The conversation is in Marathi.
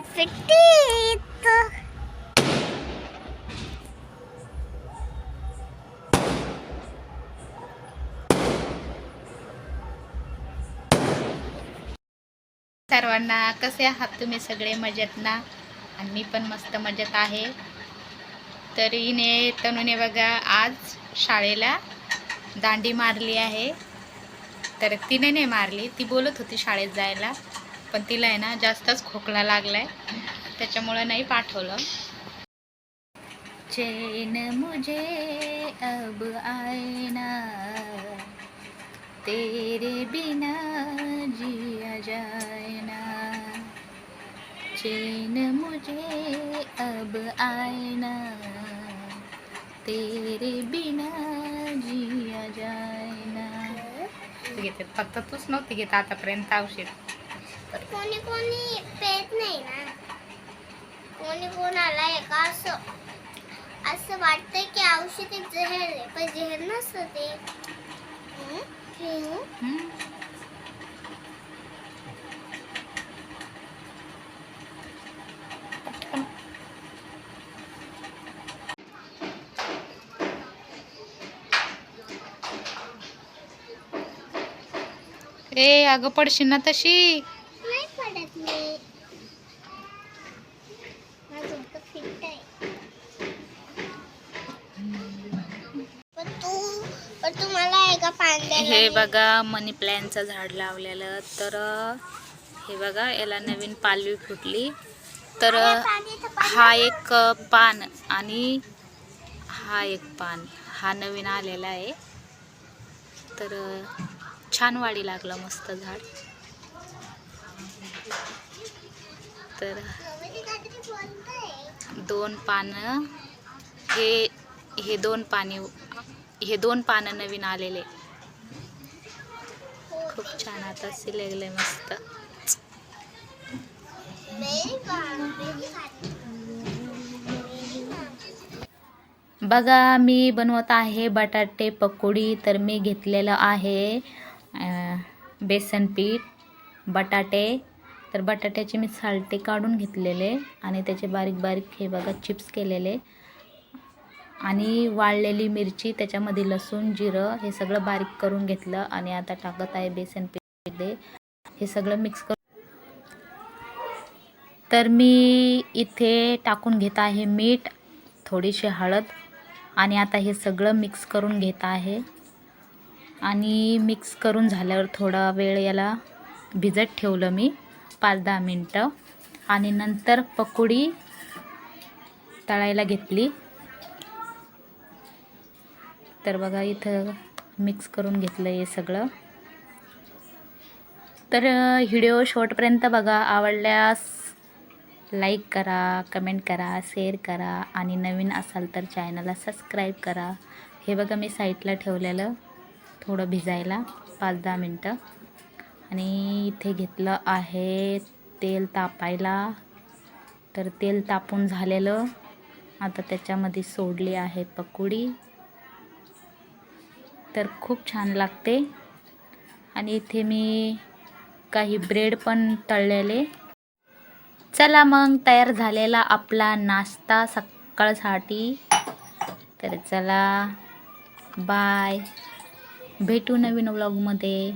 that's सर्वांना कसे आहात तुम्ही सगळे? मजेत ना? आणि मी पण मस्त मजेत आहे. तर हिने तनुने बघा आज शाळेला दांडी मारली आहे. तर तिने नाही मारली. ती बोलत होती शाळेत जायला. पण तिला आहे ना जास्तच खोकला लागलाय. त्याच्यामुळं नाही पाठवलं. चैन मुझे अब आए ना तेरे बिना जिया जाए ना चैन मुझे अब आए ना तेरे बिना जिया जाए ना घेते फक्त तूच नव्हती घेत आतापर्यंत औषध. पण कोणी कोणी पेत नाही ना. कोणी कोणाला एका असं असं वाटतं की औषध जहर आहे पण जहर नसतं ते. ए अगं पडशील ना तशी. हे बघा मनी प्लॅनचं झाड लावलेलं. तर हे बघा याला नवीन पालवी फुटली. तर हा एक पान आणि हा एक पान. हा नवीन आलेला आहे. तर छान वाढी लागलं मस्त झाड. तर दोन पानं. हे हे दोन पाने हे दोन पानं नवीन आलेले. खूप छान आता सिलेगले मस्त. बघा मी बनवत आहे बटाटे पकोडी तर मी घेतलेलं आहे बेसन पीठ बटाटे. तर बटाट्याचे मी सालटे काढून घेतलेले आणि त्याचे बारीक बारीक हे बघा चिप्स केलेले. आणि वाळलेली मिरची त्याच्यामध्ये लसूण जिरं हे सगळं बारीक करून घेतलं आणि आता टाकत आहे बेसन पीठ हे सगळं मिक्स कर तर मी इथे टाकून घेत आहे मीठ थोडीशी हळद आणि आता हे सगळं मिक्स करून घेत आहे. आणि मिक्स करून झाल्यावर थोडा वेळ याला भिजत ठेवलं मी पाच दहा मिनटं. आणि नंतर पकोडी तळायला घेतली. तर बघा इथं मिक्स करून घेतलं हे सगळं. तर व्हिडिओ शॉर्टपर्यंत बघा आवडल्यास लाईक करा कमेंट करा शेअर करा आणि नवीन असाल तर चॅनलला सबस्क्राईब करा. हे बघा मी साईडला ठेवलेलं थोडं भिजायला पाच दहा मिनटं. आणि इथे घेतलं आहे तेल तापायला. तर तेल तापून झालेलं. आता त्याच्यामध्ये सोडली आहे पकोडी. तर खूप छान लागते. आणि इथे मी काही ब्रेड पण तळलेले. चला मग तयार झालेला आपला नाश्ता सकाळसाठी. तर चला बाय भेटू नवीन व्लॉगमध्ये